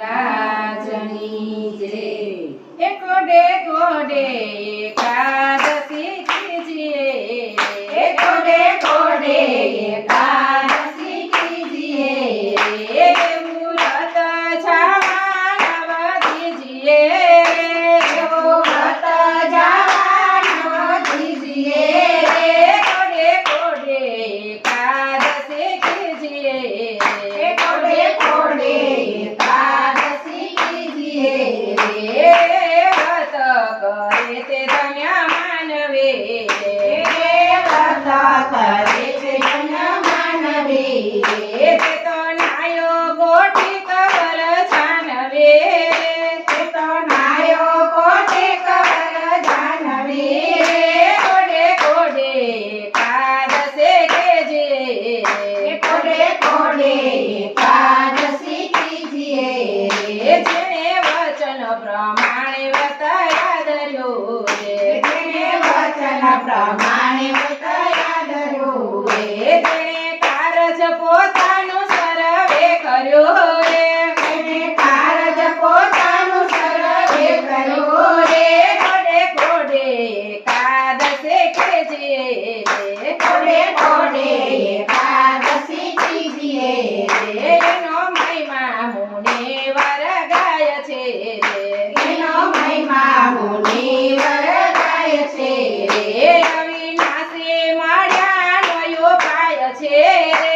રાજની જય. એકડે કોડે તે ધન્ય માનવે. કથા કરે છે ધન્ય માનવે. તે તો નાયો ગોઠી કબર જાનવે. તે તો નાયો ગોઠી કબર જાનવે. કોડે કોડે કાદસે કે જે કોડે કોડે કાદસી કીજીએ જેને વચન પ્રમાણે પ્રમાણે ઉતર્યા દરુએ તેણે કારજ પોતાનું સર્વે કર્યું રે. છે અવિનાશે માળ્યા નયો પાય છે. રે